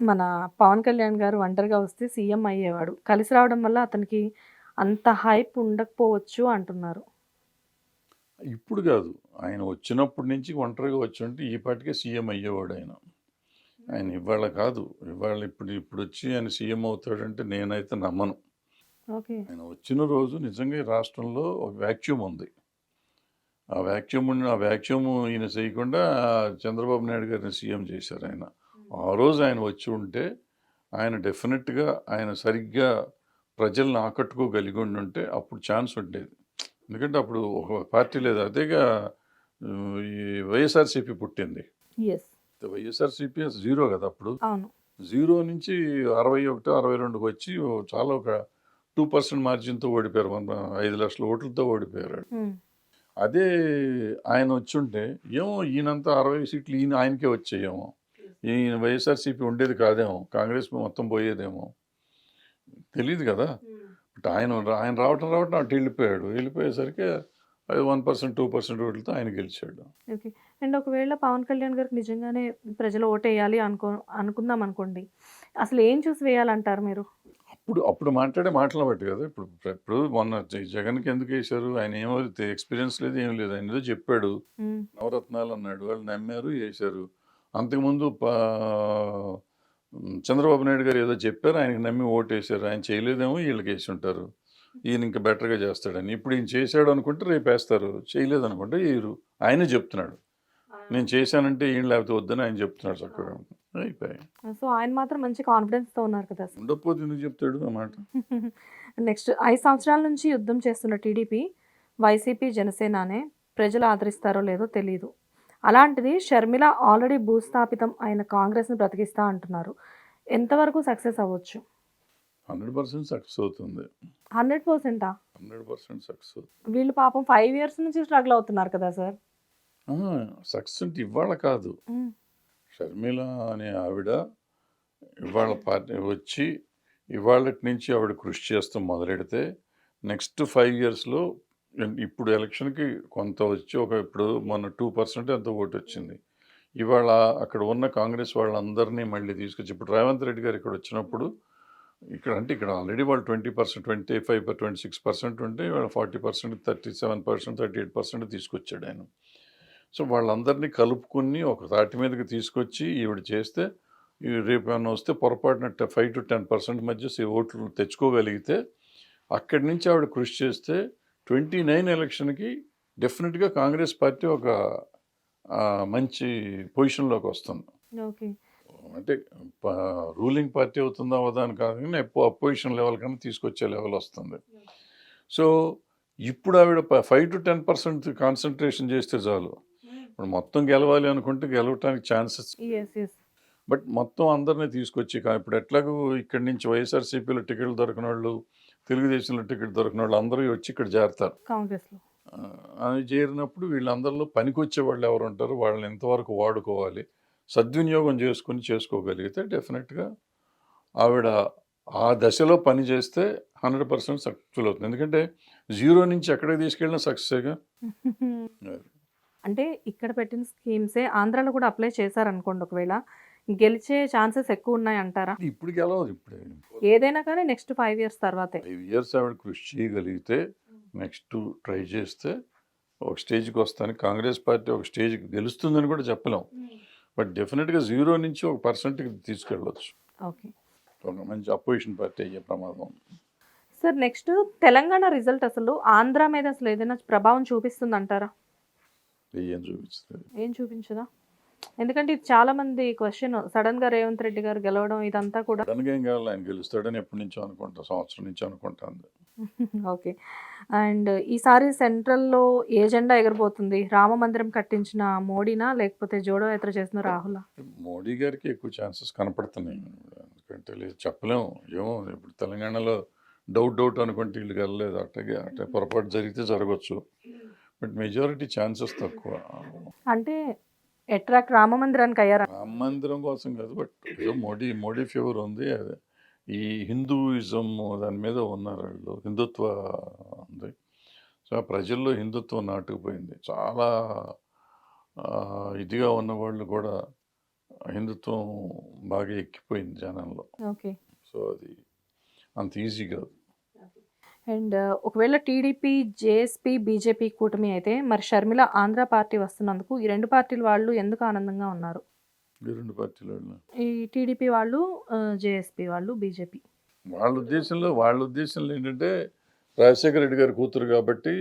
మన పవన్ కళ్యాణ్ గారు ఒంటరిగా వస్తే సీఎం అయ్యేవాడు. కలిసి రావడం వల్ల అతనికి అంత హైప్ ఉండకపోవచ్చు అంటున్నారు. ఇప్పుడు కాదు. ఆయన వచ్చినప్పటి నుంచి ఒంటరిగా వచ్చి ఉంటే ఈ పాటికే సీఎం అయ్యేవాడు ఆయన. ఆయన ఇవాళ కాదు. ఇవాళ ఇప్పుడు ఇప్పుడు వచ్చి ఆయన సీఎం అవుతాడంటే నేనైతే నమ్మను. ఓకే. ఆయన వచ్చిన రోజు నిజంగా ఈ రాష్ట్రంలో ఒక వ్యాక్యూమ్ ఉంది. ఆ వ్యాక్యూమ్ ఆ వ్యాక్యూమ్ ఈయన చేయకుండా చంద్రబాబు నాయుడు గారిని సీఎం చేశారు ఆయన. ఆ రోజు ఆయన వచ్చి ఉంటే ఆయన డెఫినెట్గా ఆయన సరిగ్గా ప్రజల్ని ఆకట్టుకోగలిగి ఉండి ఉంటే అప్పుడు ఛాన్స్ ఉండేది. ఎందుకంటే అప్పుడు ఒక పార్టీ లేదు. అదేగా ఈ వైఎస్ఆర్సీపీ పుట్టింది. ఎస్ వైఎస్ఆర్సీపీ జీరో కదా అప్పుడు. జీరో నుంచి అరవై ఒకటి అరవై రెండుకి వచ్చి చాలా ఒక టూ పర్సెంట్ మార్జిన్తో ఓడిపోయారు. మన ఐదు లక్షల ఓట్లతో ఓడిపోయారు ఉమ్, అదే ఆయన వచ్చుంటే ఏమో ఈయనంతా అరవై సీట్లు ఈయన ఆయనకే వచ్చాయేమో. ఈయన వైఎస్ఆర్సీపీ ఉండేది కాదేమో కాంగ్రెస్ మొత్తం పోయేదేమో. తెలియదు కదా. బట్ ఆయన ఆయన రావటం రావటం అటు వెళ్ళిపోయాడు. వెళ్ళిపోయేసరికి అది వన్ పర్సెంట్ టూ పర్సెంట్ ఓట్లతో ఆయన గెలిచాడు. ఓకే. అండ్ ఒకవేళ పవన్ కళ్యాణ్ గారికి నిజంగానే ప్రజలు ఓటేయాలి అనుకో అనుకుందాం అనుకోండి అసలు ఏం చూసి వేయాలంటారు మీరు? అప్పుడు అప్పుడు మాట్లాడే మాటలు బట్టి కదా. ఇప్పుడు ఇప్పుడు మొన్న జగన్కి ఎందుకు వేశారు? ఆయన ఏమో ఎక్స్పీరియన్స్ లేదు ఏం లేదు. ఆయన ఏదో చెప్పాడు. నవరత్నాలు అన్నాడు. వాళ్ళు నమ్మారు వేశారు. అంతకుముందు చంద్రబాబు నాయుడు గారు ఏదో చెప్పారు ఆయనకి నమ్మి ఓటు వేశారు ఆయన చేయలేదేమో వీళ్ళకి వేసి ఉంటారు. ఈయన ఇంకా బెటర్గా చేస్తాడని. ఇప్పుడు ఈయన చేశాడు అనుకుంటే రేపు వేస్తారు. చేయలేదు అనుకుంటే వీరు ఆయనే చెప్తున్నాడు. నేను చేశానంటే ఈయన లేకపోతే వద్దని ఆయన చెప్తున్నాడు చక్కగా. అయిపోయాయి. సో ఆయన మాత్రం మంచి కాన్ఫిడెన్స్తో ఉన్నారు కదా ఉండకపోతే ఎందుకు చెప్తాడు ఆ మాట? నెక్స్ట్ ఐదు సంవత్సరాల నుంచి యుద్ధం చేస్తున్న టీడీపీ వైసీపీ జనసేననే ప్రజలు ఆదరిస్తారో లేదో తెలియదు అలాంటిది షర్మిల ఆల్రెడీ భూస్థాపితం అయిన కాంగ్రెస్ని బ్రతికిస్తా అంటున్నారు. ఎంతవరకు సక్సెస్ అవ్వచ్చు? హండ్రెడ్ పర్సెంట్ సక్సెస్ అవుతుంది. హండ్రెడ్ పర్సెంటా? హండ్రెడ్ పర్సెంట్ సక్సెస్ వీళ్ళు పాపం ఫైవ్ ఇయర్స్ నుంచి స్ట్రగుల్ అవుతున్నారు కదా సార్? సక్సెస్ అంటే ఇవాళ కాదు. షర్మిల అనే ఆవిడ ఇవాళ పార్టీ వచ్చి ఇవాళటి నుంచి ఆవిడ కృషి చేస్తూ మొదలెడితే నెక్స్ట్ ఫైవ్ ఇయర్స్లో ఇప్పుడు ఎలక్షన్కి కొంత వచ్చి ఒక ఇప్పుడు మొన్న టూ పర్సెంట్ ఎంత ఓటు వచ్చింది. ఇవాళ అక్కడ ఉన్న కాంగ్రెస్ వాళ్ళందరినీ మళ్ళీ తీసుకొచ్చి ఇప్పుడు రేవంత్ రెడ్డి గారు ఇక్కడ వచ్చినప్పుడు ఇక్కడ అంటే ఇక్కడ ఆల్రెడీ వాళ్ళు twenty percent twenty five twenty six percent ఉంటే ఇవాళ forty percent thirty seven percent thirty eight percent తీసుకొచ్చాడు ఆయన. సో వాళ్ళందరినీ కలుపుకొని ఒక తాటి మీదకి తీసుకొచ్చి ఈవిడ చేస్తే ఈ రేపు ఏమైనా వస్తే పొరపాటున ఫైవ్ టు టెన్ పర్సెంట్ మధ్య సే- ఓట్లు తెచ్చుకోగలిగితే అక్కడి నుంచి ఆవిడ కృషి చేస్తే ట్వంటీ నైన్ ఎలక్షన్కి డెఫినెట్గా కాంగ్రెస్ పార్టీ ఒక మంచి పొజిషన్లోకి వస్తుంది. అంటే రూలింగ్ పార్టీ అవుతుందా అవదా అని కాదు కానీ అపోజిషన్ లెవెల్ కన్నా తీసుకొచ్చే లెవెల్ వస్తుంది. సో ఇప్పుడు ఆవిడ five to ten percent concentration చేస్తే చాలు. ఇప్పుడు మొత్తం గెలవాలి అనుకుంటే గెలవటానికి ఛాన్సెస్. బట్ మొత్తం అందరినీ తీసుకొచ్చి ఇప్పుడు ఎట్లాగూ ఇక్కడి నుంచి వైఎస్ఆర్సీపీలో టికెట్లు దొరికిన వాళ్ళు తెలుగుదేశంలో టికెట్ దొరికిన వాళ్ళు అందరూ వచ్చి ఇక్కడ చేరతారు. కాంగ్రెస్లో. అది చేరినప్పుడు వీళ్ళందరిలో పనికొచ్చే వాళ్ళు ఎవరు ఉంటారు వాళ్ళని ఎంతవరకు వాడుకోవాలి. సద్వినియోగం చేసుకుని చేసుకోగలిగితే డెఫినెట్గా ఆవిడ ఆ దశలో పని చేస్తే హండ్రెడ్ పర్సెంట్ సక్సెస్ఫుల్ అవుతుంది. ఎందుకంటే జీరో నుంచి ఎక్కడికి తీసుకెళ్ళినా సక్సెస్గా? అంటే ఇక్కడ పెట్టిన స్కీమ్సే ఆంధ్రాలో కూడా అప్లై చేశారనుకోండి ఒకవేళ గెలిచే ఛాన్సెస్ ఎక్కువ ఉన్నాయి అంటారా? ఇప్పుడు గెలవదు ఇప్పుడే. ఏదైనా కానీ నెక్స్ట్ ఫైవ్ ఇయర్స్ తర్వాతే. ఫైవ్ ఇయర్స్ ఆవిడ కృషి చేయగలిగితే నెక్స్ట్ ట్రై చేస్తే ఒక స్టేజ్కి వస్తాను. కాంగ్రెస్ పార్టీ ఒక స్టేజ్కి గెలుస్తుందని కూడా చెప్పలేం. బట్ డెఫినెట్గా జీరో నుంచి ఒక పర్సెంట్కి తీసుకెళ్ళవచ్చు ఓకే. ఒక మంచి అపోజిషన్ పార్టీ అయ్యే ప్రమాదం. సార్ నెక్స్ట్ తెలంగాణ రిజల్ట్ అసలు ఆంధ్ర మీద అసలు ఏదైనా ప్రభావం చూపిస్తుంది అంటారా ఏం చూపిస్తుంది? ఏం చూపించదా? ఎందుకంటే ఇది చాలా మంది క్వశ్చన్ సడన్గా రేవంత్ రెడ్డి గారు గెలవడం ఇదంతా కూడా ఏం కావాలి ఆయన గెలుస్తాడని ఎప్పటి నుంచో అనుకుంటా సంవత్సరం నుంచి అనుకుంటాను ఓకే. అండ్ ఈసారి సెంట్రల్లో ఏ జెండా ఎగరబోతుంది? రామ మందిరం కట్టించిన మోడీనా లేకపోతే జోడో యాత్ర చేసిన రాహుల్? మోడీ గారికి ఎక్కువ ఛాన్సెస్ కనపడుతున్నాయి. ఎందుకంటే చెప్పలేము. ఏమో ఇప్పుడు తెలంగాణలో డౌట్ డౌట్ అనుకుంటే వీళ్ళు వెళ్ళలేదు అట్టగే అంటే పొరపాటు జరిగితే జరగవచ్చు బట్ మెజారిటీ ఛాన్సెస్ తక్కువ. అంటే అట్రాక్ట్ రామ మందిరానికి అయ్యారా? రామ మందిరం కోసం కాదు బట్ ఏదో మోడీ మోడీ ఫేవర్ ఉంది. అదే ఈ హిందూయిజం దాని మీద ఉన్నారు వాళ్ళు హిందుత్వ ఉంది. సో ప్రజల్లో హిందుత్వం నాటుకుపోయింది. చాలా ఇదిగా ఉన్న వాళ్ళు కూడా హిందుత్వం బాగా ఎక్కిపోయింది జనంలో. ఓకే. సో అది అంత ఈజీ కాదు. అండ్ ఒకవేళ టీడీపీ జేఎస్పీ బీజేపీ కూటమి అయితే మరి షర్మిల ఆంధ్ర పార్టీ వస్తున్నందుకు ఈ రెండు పార్టీల వాళ్ళు ఎందుకు ఆనందంగా ఉన్నారు? ఈ రెండు పార్టీల వాళ్ళు. ఈ టీడీపీ వాళ్ళు జేఎస్పీ వాళ్ళు బీజేపీ. వాళ్ళ ఉద్దేశంలో వాళ్ళ ఉద్దేశంలో ఏంటంటే రాజశేఖర రెడ్డి గారి కూతురు కాబట్టి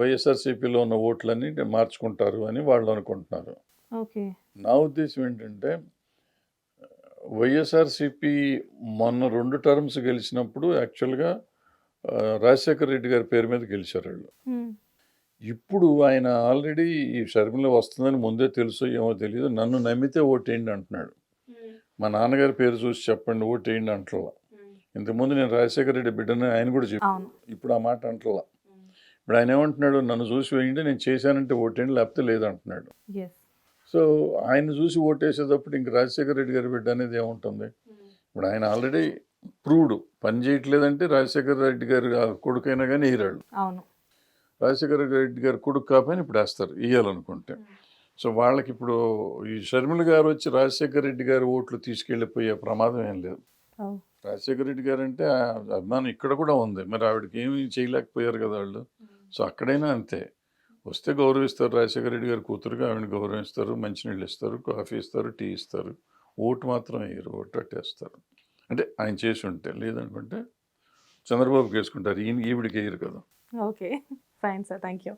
వైఎస్ఆర్సీపీలో ఉన్న ఓట్లన్నీ మార్చుకుంటారు అని వాళ్ళు అనుకుంటున్నారు. ఓకే. నా ఉద్దేశం ఏంటంటే వైఎస్ఆర్సీపీ మొన్న రెండు టర్మ్స్ గెలిచినప్పుడు యాక్చువల్గా రాజశేఖర రెడ్డి గారి పేరు మీద గెలిచారు వాళ్ళు. ఇప్పుడు ఆయన ఆల్రెడీ ఈ షర్మిల వస్తుందని ముందే తెలుసు ఏమో తెలియదు నన్ను నమ్మితే ఓటేయండి అంటున్నాడు. మా నాన్నగారి పేరు చూసి చెప్పండి ఓటేయండి అంటలా. ఇంతకుముందు నేను రాజశేఖర రెడ్డి బిడ్డని ఆయన కూడా చెప్పాను. ఇప్పుడు ఆ మాట అంటలా. ఇప్పుడు ఆయన ఏమంటున్నాడు నన్ను చూసి వేయండి నేను చేశానంటే ఓటేయండి లేకపోతే లేదంటున్నాడు. సో ఆయన చూసి ఓటేసేటప్పుడు ఇంక రాజశేఖర రెడ్డి గారి బిడ్డ అనేది ఏముంటుంది? ఇప్పుడు ఆయన ఆల్రెడీ ప్రూవ్డ్. పని చేయట్లేదంటే రాజశేఖర రెడ్డి గారి కొడుకైనా కానీ వేయరాళ్ళు అవును. రాజశేఖర రెడ్డి గారి కొడుకు కాకపోయినా ఇప్పుడు వేస్తారు వేయాలనుకుంటే సో వాళ్ళకి ఇప్పుడు ఈ షర్మిల గారు వచ్చి రాజశేఖర రెడ్డి గారి ఓట్లు తీసుకెళ్ళిపోయే ప్రమాదం ఏం లేదు. రాజశేఖర రెడ్డి గారు అంటే ఆ అభిమానం ఇక్కడ కూడా ఉంది. మరి ఆవిడకి ఏమీ చేయలేకపోయారు కదా వాళ్ళు. సో అక్కడైనా అంతే. వస్తే గౌరవిస్తారు రాజశేఖర రెడ్డి గారి కూతురుగా ఆవిడని గౌరవిస్తారు మంచినీళ్ళు ఇస్తారు కాఫీ ఇస్తారు టీ ఇస్తారు ఓటు మాత్రం వేయరు ఓటు అట్టేస్తారు. అంటే ఆయన చేసి ఉంటే లేదనుకుంటే చంద్రబాబుకి వేసుకుంటారు ఈయన ఈవిడికి వేయరు కదా. Okay. Fine sir. Thank you